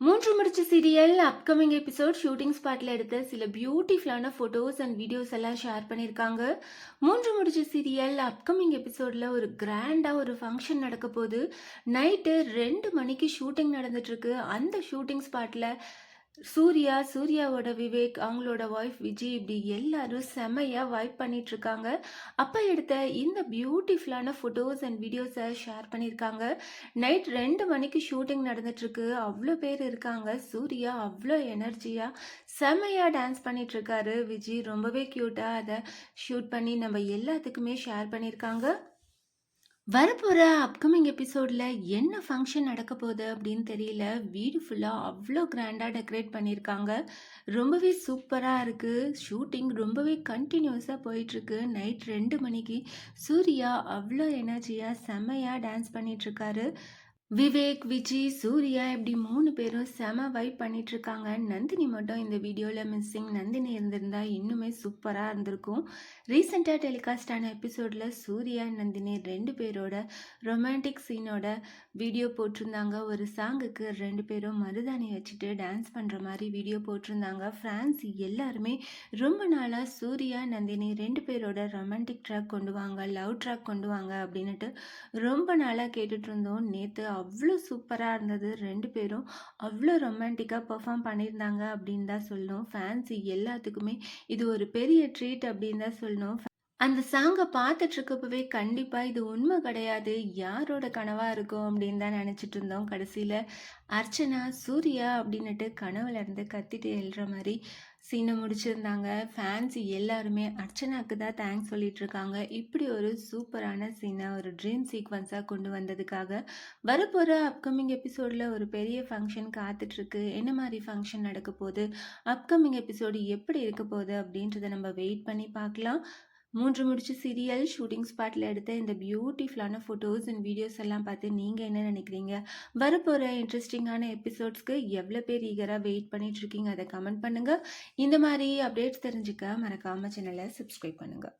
Serial upcoming episode shooting ஸ்பாட்டில் எடுத்த சில பியூட்டிஃபுல்லான ஃபோட்டோஸ் அண்ட் வீடியோஸ் எல்லாம் ஷேர் பண்ணியிருக்காங்க மூன்று முடிச்ச சீரியல் அப்கமிங் எபிசோடில் ஒரு கிராண்டாக ஒரு ஃபங்க்ஷன் நடக்க போகுது. நைட்டு ரெண்டு மணிக்கு ஷூட்டிங் நடந்துட்டுருக்கு அந்த ஷூட்டிங் ஸ்பாட்டில் சூர்யா சூர்யாவோட விவேக் அவங்களோட ஒய்ஃப் விஜய் இப்படி எல்லாரும் செமையாக வைப் பண்ணிட்டு இருக்காங்க அப்போ எடுத்த இந்த பியூட்டிஃபுல்லான ஃபோட்டோஸ் அண்ட் வீடியோஸை ஷேர் பண்ணியிருக்காங்க நைட் ரெண்டு மணிக்கு ஷூட்டிங் நடந்துட்டுருக்கு. அவ்வளோ பேர் இருக்காங்க. சூர்யா அவ்வளோ எனர்ஜியாக செமையாக டான்ஸ் பண்ணிட்டு இருக்காரு விஜய் ரொம்பவே க்யூட்டாக அதை ஷூட் பண்ணி நம்ம எல்லாத்துக்குமே ஷேர் பண்ணியிருக்காங்க வரப்போகிற அப்கமிங் எபிசோடில் என்ன ஃபங்க்ஷன் நடக்க போகுது அப்படின்னு தெரியல. வீடு ஃபுல்லாக அவ்வளோ கிராண்டாக டெக்கரேட் பண்ணியிருக்காங்க. ரொம்பவே சூப்பராக இருக்குது ஷூட்டிங் ரொம்பவே கண்டினியூஸாக போயிட்டுருக்கு. நைட் ரெண்டு மணிக்கு சூர்யா அவ்வளோ எனர்ஜியாக செம்மையாக டான்ஸ் பண்ணிகிட்ருக்காரு விவேக் விஜய் சூர்யா இப்படி மூணு பேரும் செம வைப் பண்ணிட்டு இருக்காங்க நந்தினி மட்டும் இந்த வீடியோவில் மிஸ்ஸிங் நந்தினி இருந்திருந்தா இன்னுமே சூப்பராக இருந்திருக்கும். ரீசெண்டாக டெலிகாஸ்ட் ஆன எபிசோடில் சூர்யா நந்தினி ரெண்டு பேரோட ரொமான்டிக் சீனோட வீடியோ போட்டிருந்தாங்க. ஒரு சாங்குக்கு ரெண்டு பேரும் மருதாணி வச்சுட்டு டான்ஸ் பண்ணுற மாதிரி வீடியோ போட்டிருந்தாங்க. ஃப்ரான்ஸ் எல்லாருமே ரொம்ப நாளாக சூர்யா நந்தினி ரெண்டு பேரோட ரொமான்டிக் ட்ராக் கொண்டு வாங்க லவ் ட்ராக் கொண்டு வாங்க அப்படின்னுட்டு ரொம்ப நாளாக கேட்டுட்ருந்தோம் நேற்று அவ்வளோ சூப்பராக இருந்தது ரெண்டு பேரும். அவ்வளோ ரொமான்டிக்காக பெர்ஃபார்ம் பண்ணியிருந்தாங்க அப்படின்னு தான் சொல்லணும். ஃபேன்ஸி எல்லாத்துக்குமே இது ஒரு பெரிய ட்ரீட் அப்படின்னு தான் சொல்லணும். அந்த சாங்கை பார்த்துட்டு இருக்கப்பவே கண்டிப்பாக இது உண்மை கிடையாது. யாரோட கனவாக இருக்கும் அப்படின்னு தான் நினச்சிட்டு இருந்தோம் கடைசியில். அர்ச்சனா சூர்யா அப்படின்னுட்டு கனவுலேருந்து கத்திட்டு எழுற மாதிரி சீனை முடிச்சிருந்தாங்க. ஃபேன்ஸ் எல்லாருமே அர்ச்சனாக்கு தான் தேங்க்ஸ் சொல்லிட்டு இருக்காங்க இப்படி ஒரு சூப்பரான சீனை ஒரு ட்ரீம் சீக்வன்ஸாக கொண்டு வந்ததுக்காக வரப்போகிற அப்கமிங் எபிசோடில் ஒரு பெரிய ஃபங்க்ஷன் காத்துட்ருக்கு என்ன மாதிரி ஃபங்க்ஷன் நடக்க போகுது? அப்கமிங் எபிசோடு எப்படி இருக்க போகுது அப்படின்றத நம்ம வெயிட் பண்ணி பார்க்கலாம். மூன்று முடிச்சு சீரியல் ஷூட்டிங் ஸ்பாட்டில் எடுத்த இந்த பியூட்டிஃபுல்லான ஃபோட்டோஸ் அண்ட் வீடியோஸ் எல்லாம் பார்த்து நீங்கள் என்ன நினைக்கிறீங்க? வரப்போகிற இன்ட்ரெஸ்டிங்கான எபிசோட்ஸ்க்கு எவ்வளோ பேர் ஈகராக வெயிட் பண்ணிகிட்ருக்கீங்க அதை கமெண்ட் பண்ணுங்கள் இந்த மாதிரி அப்டேட்ஸ் தெரிஞ்சுக்க மறக்காமல் சேனலை சப்ஸ்கிரைப் பண்ணுங்கள்